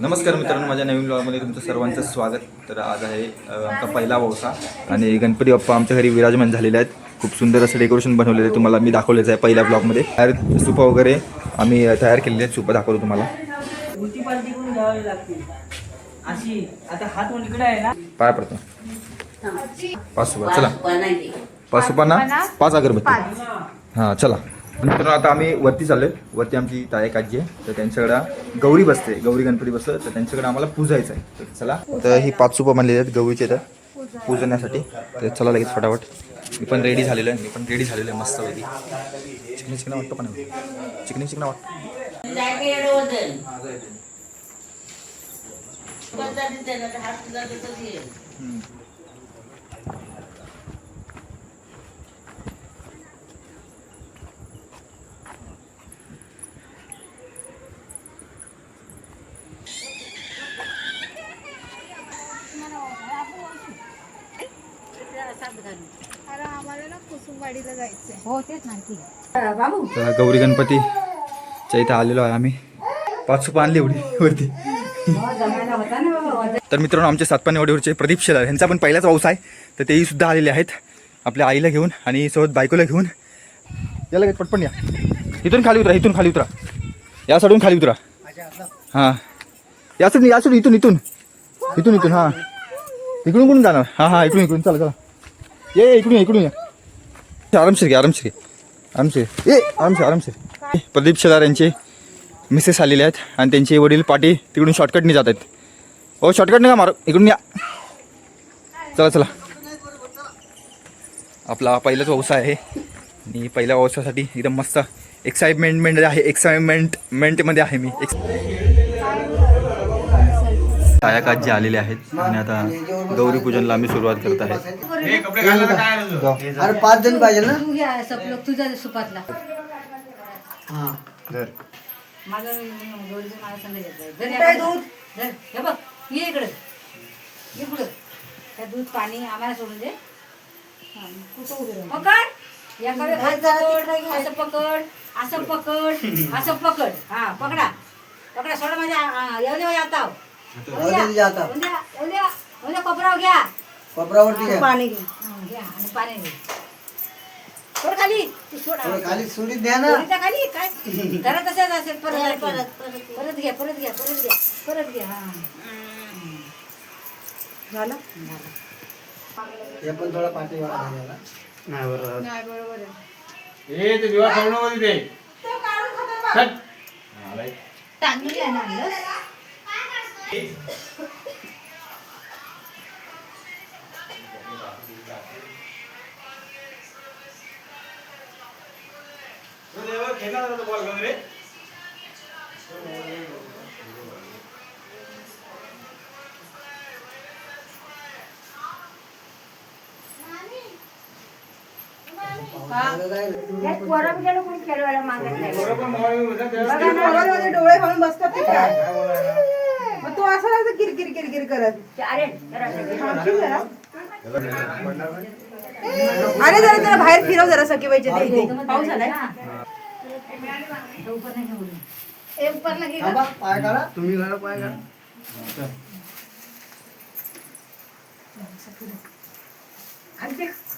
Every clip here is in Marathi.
नमस्कार मित्रांनो माझ्या नवीन ब्लॉगमध्ये तुमचं सर्वांचं स्वागत. तर आज आहे आमचा पहिला वौसा आणि गणपती बाप्पा आमच्या घरी विराजमान झालेले आहेत. खूप सुंदर असं डेकोरेशन बनवलेलं आहे. तुम्हाला मी दाखवलेलं आहे पहिल्या ब्लॉगमध्ये बाहेर सुपा वगैरे आम्ही तयार केलेले आहेत. सुपा दाखवतो तुम्हाला. उलटी पालटी करून घ्यावी लागते अशी आता हात इकडे आहे ना. पाय पडतो. पाच सुपा चला. पाच सुपांना पाच अगरबत्ती. हां चला. मित्रांनो आता आम्ही वरती चाललोय. वरती आमची ताई आजी आहे. तर त्यांच्याकडं गौरी बसते. गौरी गणपती बसतं. तर त्यांच्याकडे आम्हाला पूजायचं आहे. तर चला. तर ही पाच सुपा बनलेली आहेत गौरीचे तर. पूजण्यासाठी. तर चला लगेच फटाफट. मी पण रेडी झालेलो आहे. मी पण रेडी झालेलो आहे मस्त पैकी. चिकनी चिकना वाटतं पण चिकनी चिकना वाटतं हम्म. अरे आम्हाला जायचंय. हो तेच माहिती तर गौरी गणपतीच्या इथं आलेलो आहे आम्ही. पाच सुपा आणली एवढी वरती. तर मित्रांनो आमचे सातपाणी वाडीवरचे प्रदीप शेलार यांचा पण पहिलाच पाऊस आहे. तर तेही सुद्धा आलेले आहेत. आपल्या आईला घेऊन आणि सोबत बायकोला घेऊन. या लगेच पटपण या. इथून खाली उतरा इथून खाली उतरा. या साडून खाली उतरा. हां. या साडून या साडून इथून इथून. इथून इथून हां. इकडून कुठून जाणार? हां हां इकडून इकडून. चला चला. ये इकडून इकडून या. आरामशीर घ्या आरामशीर घे आरामशीर. ए आरामशीर आरामशीर. प्रदीप शेलार यांचे मिसेस आलेले आहेत आणि त्यांचे वडील पाटी तिकडून शॉर्टकटने जात आहेत. हो शॉर्टकट का मार? इकडून या. चला चला. आपला पहिलाच व्यवसाय आहे. आणि पहिल्या व्यवसायासाठी एकदम मस्त एक्साइटमेंटमेंट आहे. एक्साइटमेंटमेंटमध्ये आहे मी. एक्स जे आलेले आहेत आणि आता गौरी पूजनला आम्ही सुरुवात करत आहे. अरे पाच जण पाहिजे ना? तू घ्या सपलं तुझ्या सुपातला. हा. दूध? हे पाणी आम्हाला सोडून दे. पकड. या असं पकड. असं पकड. असं पकड. हा पकडा. पकडा सोडा माझ्या येऊ दे माझ्या तुझ्या कोपरावर घ्या. कोपरावरती घ्या. पाणी घे हा, घ्या आणि पाणी घे सोड खाली. तू सोड थोडं खाली सुरीत द्या ना. पोरीच्या खाली. काय? घरात तसंच असेल परत परत परत घ्या. परत घ्या परत घ्या परत घ्या हा. झालं? हे पण थोडा पाठी वाढा. नाही बरोबर आहे. आहे ना मागत नाही. मोबाईलमध्ये डोळे घालून बसतात ते काय मग तू असं लागतं किरकिर किरकिर करत. अरे जरा जरा? अरे जरा जरा बाहेर फिरव जरा सखीबाईच्या ते इथे पाऊस आलाय? उपर नाही घेऊन ए उपरला घे थांबा, पाय काढा. तुम्ही घाला पाय काढा.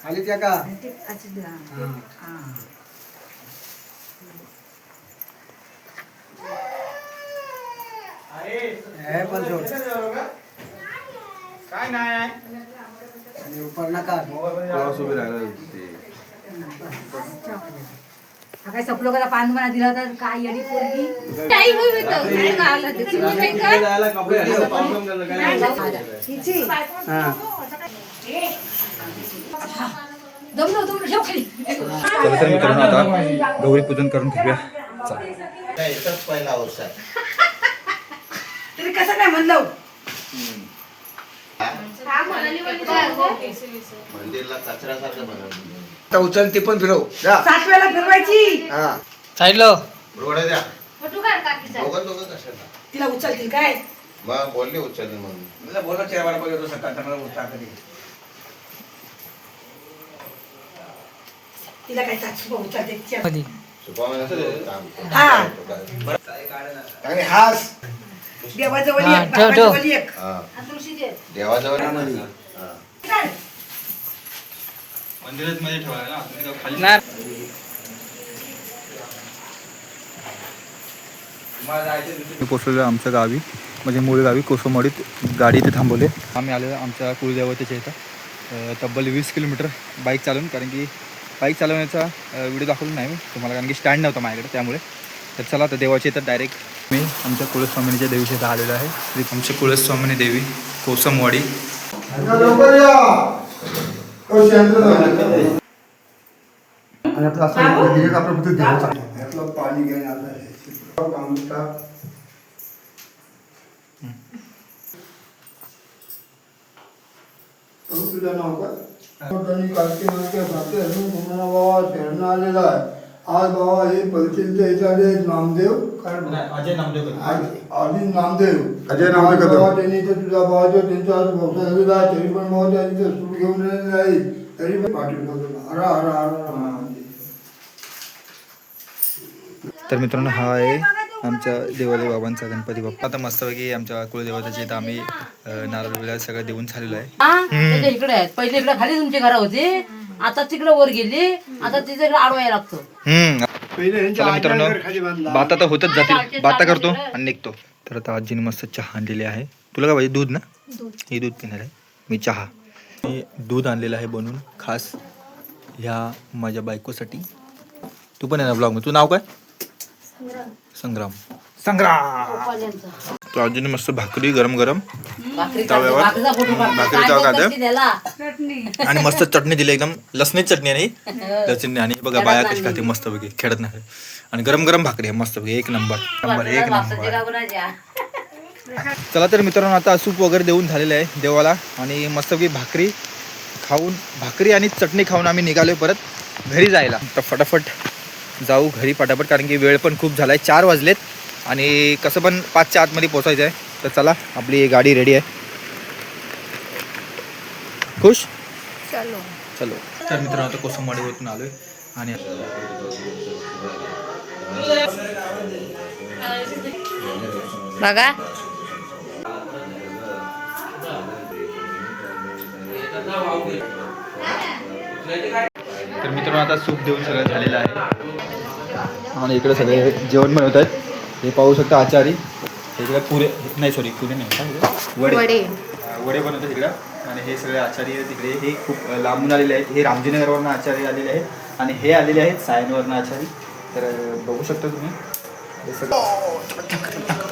खाली त्या का हा. हा. हे हा काय सपलो कदा पान मला दिला होता काय येडी पोरगी? हिची हा. दमलो दमलो ठेव खाली. चला तर मित्रांनो आता गौरी पूजन करून घेऊया चला. तरी कसं काय म्हणलं? आता उचल ती पण फिरव. जा. सात वेळा फिरवायची. हा. साईडला. तिला उचलतील काय? मग बोलली उचलली म्हणून. बोलत चेहरा पाहिजे सकाळ सकाळ उठता कधी तिला काय भाऊ उचलते कधी? हा. आणि हास. देवाजवळ हा, एक ठेव, ठेव. बाबाजवळ एक. हा. आणि तुळशी दे. देवाजवळ हा. मंदिरात मध्ये ठेवायला ना खाली पोचलेलो आमच्या गावी म्हणजे मूळ गावी कोसमवाडीत गाडी इथे थांबवले. आम्ही आलेलो आमच्या कुलदेवतेच्या इथं. अं, तब्बल वीस किलोमीटर बाईक चालवून कारण की बाईक चालवण्याचा व्हिडिओ दाखवला नाही मी. तुम्हाला कारण की स्टँड नव्हता माझ्याकडे त्यामुळे. तर चला तर देवाच्या इथं डायरेक्ट मी आमच्या कुलस्वामिनीच्या देवीच्या आलेलो आहे. श्री आमच्या कुलस्वामिनी देवी कोसमवाडी. आलेला आहे. आज बाबा हे परिचित इथले नामदेव काय अजय नामदेव आधी नामदेव. अजय नामदेव कदम. बाबा त्यांनी तर तुझ्या भावाच्या त्यांचा आज व्यवसाय झालेला आहे तरी पण बाबा त्यांनी ते सूट घेऊन आहे. तरी पण पाठवलं हरा हरा हरा तर मित्रांनो हा आहे आमच्या देवालय बाबांचा गणपती बाप्पा. आता मस्तपैकी आमच्या कुलदेवताच्या इथं आम्ही नारळ सगळं देऊन झालेलो आहे. इकडे आहेत. पहिले इकडे खाली तुमची घरा होती. आता तिकडे वर गेली आता तिथे इकडे आडवा यायला लागतो. हम्म. चला मित्रांनो. बाता तर होतच जातील. चालते, बाता करतो. आणि निघतो. तर आता आजीने मस्त चहा आणलेली आहे. तुला काय पाहिजे? दूध ना? हे दूध पिणार आहे. मी चहा. मी दूध आणलेलं आहे बनवून खास ह्या माझ्या बायकोसाठी. तू पण आहे ना ब्लॉग तू नाव काय? संग्राम. संग्राम. तो आजीने मस्त भाकरी गरम गरम तव्यावर? भाकरीचा फोटो काढतो. भाकरी काय तवा? त्याला आणि मस्त चटणी दिली एकदम लसणीच चटणी नाही लसणी आणि बघा बाया कशी खाते मस्त पैकी खेळत नाही. आणि गरम गरम भाकरी आहे मस्त पैकी एक नंबर नंबर एक नंबर. चला तर मित्रांनो आता सूप वगैरे देऊन झालेलं आहे देवाला. आणि मस्तपैकी भाकरी खाऊन भाकरी आणि चटणी खाऊन आम्ही निघालो परत घरी जायला. तर फटाफट जाऊ घरी फटाफट कारण की वेळ पण खूप झाला आहे चार वाजलेत. आणि कसं पण पाचच्या आतमध्ये पोचायचं आहे तर चला आपली गाडी रेडी आहे. खुश? चलो. तर मित्रांनो आता कोसमवाडीवरतून आलोय. आणि बघा. तर मित्रांनो आता सूप देऊन सगळं झालेलं आहे. आणि इकडे सगळे जेवण बनवत आहेत. हे पाहू शकता आचारी. इकडे पुरे नाही सॉरी पुरे नाही? वडे. वडे. बनवतात इकडं आणि हे सगळे आचार्य तिकडे. हे खूप लांबून आलेले आहेत. हे रामजीनगरवरनं आचार्य आलेले आहेत. आणि हे आलेले आहेत सायनवरनं आचारी. तर बघू शकता तुम्ही. हे सगळं